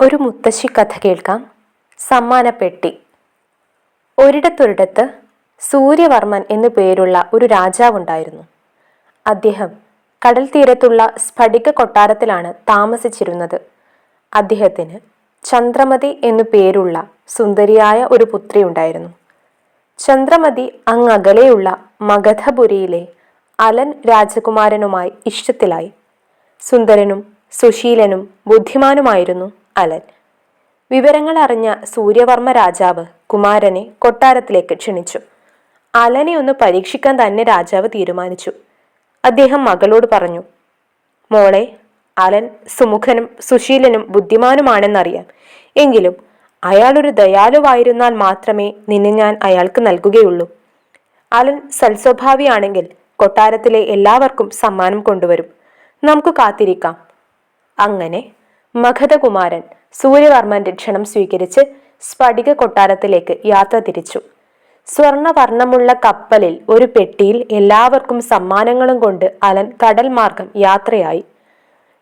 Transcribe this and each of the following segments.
ഒരു മുത്തശ്ശി കഥ കേൾക്കാം. സമ്മാനപ്പെട്ടി. ഒരിടത്തൊരിടത്ത് സൂര്യവർമ്മൻ എന്നു പേരുള്ള ഒരു രാജാവുണ്ടായിരുന്നു അദ്ദേഹം കടൽ തീരത്തുള്ള സ്ഫടിക കൊട്ടാരത്തിലാണ് താമസിച്ചിരുന്നത്. അദ്ദേഹത്തിന് ചന്ദ്രമതി എന്നു പേരുള്ള സുന്ദരിയായ ഒരു പുത്രി ഉണ്ടായിരുന്നു. ചന്ദ്രമതി അങ്ങകലെയുള്ള മഗധപുരിയിലെ അലൻ രാജകുമാരനുമായി ഇഷ്ടത്തിലായി. സുന്ദരനും സുശീലനും ബുദ്ധിമാനുമായിരുന്നു. അലൻ. വിവരങ്ങൾ അറിഞ്ഞ സൂര്യവർമ്മ രാജാവ് കുമാരനെ കൊട്ടാരത്തിലേക്ക് ക്ഷണിച്ചു. അലനെ ഒന്ന് പരീക്ഷിക്കാൻ തന്നെ രാജാവ് തീരുമാനിച്ചു. അദ്ദേഹം മകളോട് പറഞ്ഞു മോളെ അലൻ സുമുഖനും സുശീലനും ബുദ്ധിമാനുമാണെന്നറിയാം. എങ്കിലും അയാളൊരു ദയാലുവായിരുന്നാൽ മാത്രമേ നിന്നെ ഞാൻ അയാൾക്ക് നൽകുകയുള്ളൂ. അലൻ സൽസ്വഭാവിയാണെങ്കിൽ കൊട്ടാരത്തിലെ എല്ലാവർക്കും സമ്മാനം കൊണ്ടുവരും. നമുക്ക് കാത്തിരിക്കാം അങ്ങനെ മഗധകുമാരൻ സൂര്യവർമ്മൻ ക്ഷണം സ്വീകരിച്ച് സ്ഫടിക കൊട്ടാരത്തിലേക്ക് യാത്ര തിരിച്ചു. സ്വർണവർണമുള്ള കപ്പലിൽ ഒരു പെട്ടിയിൽ എല്ലാവർക്കും സമ്മാനങ്ങളും കൊണ്ട് അലൻ കടൽ മാർഗം യാത്രയായി.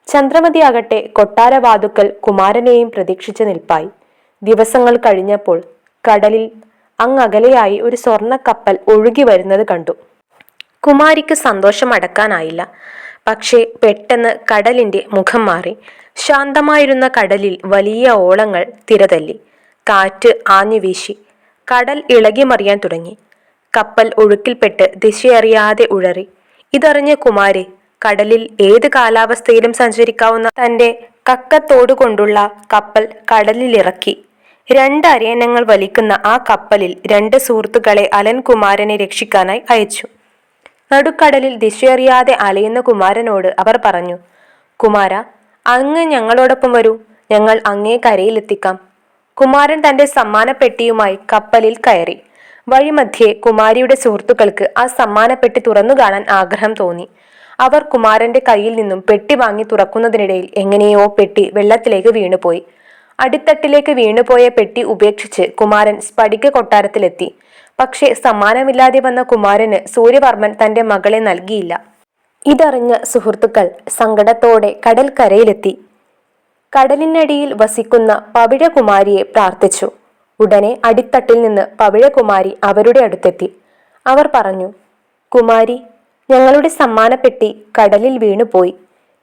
ചന്ദ്രമതി ആകട്ടെ കൊട്ടാരവാതുക്കൽ കുമാരനെയും പ്രതീക്ഷിച്ച് നിൽപ്പായി. ദിവസങ്ങൾ കഴിഞ്ഞപ്പോൾ കടലിൽ അങ്ങകലെയായി ഒരു സ്വർണക്കപ്പൽ ഒഴുകി വരുന്നത് കണ്ടു. കുമാരിക്ക് സന്തോഷം അടക്കാനായില്ല. പക്ഷേ പെട്ടെന്ന് കടലിന്റെ മുഖം മാറി. ശാന്തമായിരുന്ന കടലിൽ വലിയ ഓളങ്ങൾ തിരതല്ലി. കാറ്റ് ആഞ്ഞു വീശി. കടൽ ഇളകിമറിയാൻ തുടങ്ങി. കപ്പൽ ഒഴുക്കിൽപ്പെട്ട് ദിശയറിയാതെ ഉഴറി. ഇതറിഞ്ഞ കുമാരി കടലിൽ ഏത് കാലാവസ്ഥയിലും സഞ്ചരിക്കാവുന്ന തന്റെ കക്കത്തോടുകൊണ്ടുള്ള കപ്പൽ കടലിലിറക്കി. രണ്ട് അരയനങ്ങൾ വലിക്കുന്ന ആ കപ്പലിൽ രണ്ട് സുഹൃത്തുക്കളെ അലൻകുമാരനെ രക്ഷിക്കാനായി അയച്ചു. നടുക്കടലിൽ ദിശയറിയാതെ അലയുന്ന കുമാരനോട് അവർ പറഞ്ഞു കുമാര അങ്ങ് ഞങ്ങളോടൊപ്പം വരൂ. ഞങ്ങൾ അങ്ങേ കരയിലെത്തിക്കാം കുമാരൻ തന്റെ സമ്മാനപ്പെട്ടിയുമായി കപ്പലിൽ കയറി. വഴിമധ്യേ കുമാരിയുടെ സുഹൃത്തുക്കൾക്ക് ആ സമ്മാനപ്പെട്ടി തുറന്നു കാണാൻ ആഗ്രഹം തോന്നി. അവർ കുമാരന്റെ കയ്യിൽ നിന്നും പെട്ടി വാങ്ങി തുറക്കുന്നതിനിടയിൽ എങ്ങനെയോ പെട്ടി വെള്ളത്തിലേക്ക് വീണുപോയി. അടിത്തട്ടിലേക്ക് വീണുപോയ പെട്ടി ഉപേക്ഷിച്ച് കുമാരൻ സ്ഫടിക കൊട്ടാരത്തിലെത്തി. പക്ഷേ സമ്മാനമില്ലാതെ വന്ന കുമാരന് സൂര്യവർമ്മൻ തന്റെ മകളെ നൽകിയില്ല. ഇതറിഞ്ഞ സുഹൃത്തുക്കൾ സങ്കടത്തോടെ കടൽക്കരയിലെത്തി. കടലിനടിയിൽ വസിക്കുന്ന പവിഴകുമാരിയെ പ്രാർത്ഥിച്ചു. ഉടനെ അടിത്തട്ടിൽ നിന്ന് പവിഴകുമാരി അവരുടെ അടുത്തെത്തി. അവർ പറഞ്ഞു കുമാരി ഞങ്ങളുടെ സമ്മാനപ്പെട്ടി കടലിൽ വീണുപോയി.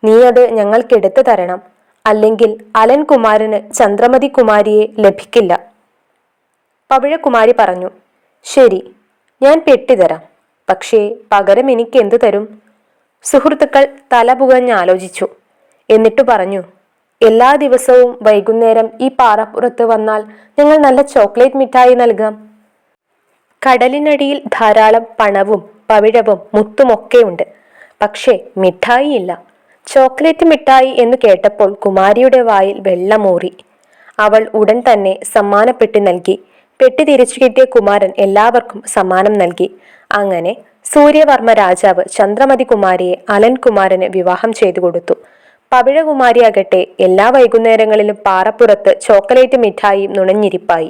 നീ അത് ഞങ്ങൾക്കെടുത്തു തരണം. അല്ലെങ്കിൽ അലൻ കുമാരന് ചന്ദ്രമതി കുമാരിയെ ലഭിക്കില്ല. പവിഴകുമാരി പറഞ്ഞു ശരി ഞാൻ പെട്ടിതരാം പക്ഷേ പകരം എനിക്ക് എന്തു തരും? സുഹൃത്തുക്കൾ തല പുകഞ്ഞ് ആലോചിച്ചു. എന്നിട്ടു പറഞ്ഞു എല്ലാ ദിവസവും വൈകുന്നേരം ഈ പാറപ്പുറത്ത് വന്നാൽ ഞങ്ങൾ നല്ല ചോക്ലേറ്റ് മിഠായി നൽകാം. കടലിനടിയിൽ ധാരാളം പണവും പവിഴവും മുത്തുമൊക്കെ ഉണ്ട് പക്ഷേ മിഠായി ഇല്ല ചോക്ലേറ്റ് മിഠായി എന്ന് കേട്ടപ്പോൾ കുമാരിയുടെ വായിൽ വെള്ളമൂറി അവൾ ഉടൻ തന്നെ സമ്മാനപ്പെട്ടി നൽകി. പെട്ടി തിരിച്ചു കിട്ടിയ കുമാരൻ എല്ലാവർക്കും സമ്മാനം നൽകി. അങ്ങനെ സൂര്യവർമ്മ രാജാവ് ചന്ദ്രമതി കുമാരിയെ അലൻ കുമാരന് വിവാഹം ചെയ്തു കൊടുത്തു. പവിഴകുമാരിയാകട്ടെ എല്ലാ വൈകുന്നേരങ്ങളിലും പാറപ്പുറത്ത് ചോക്ലേറ്റ് മിഠായി നുണഞ്ഞിരിപ്പായി.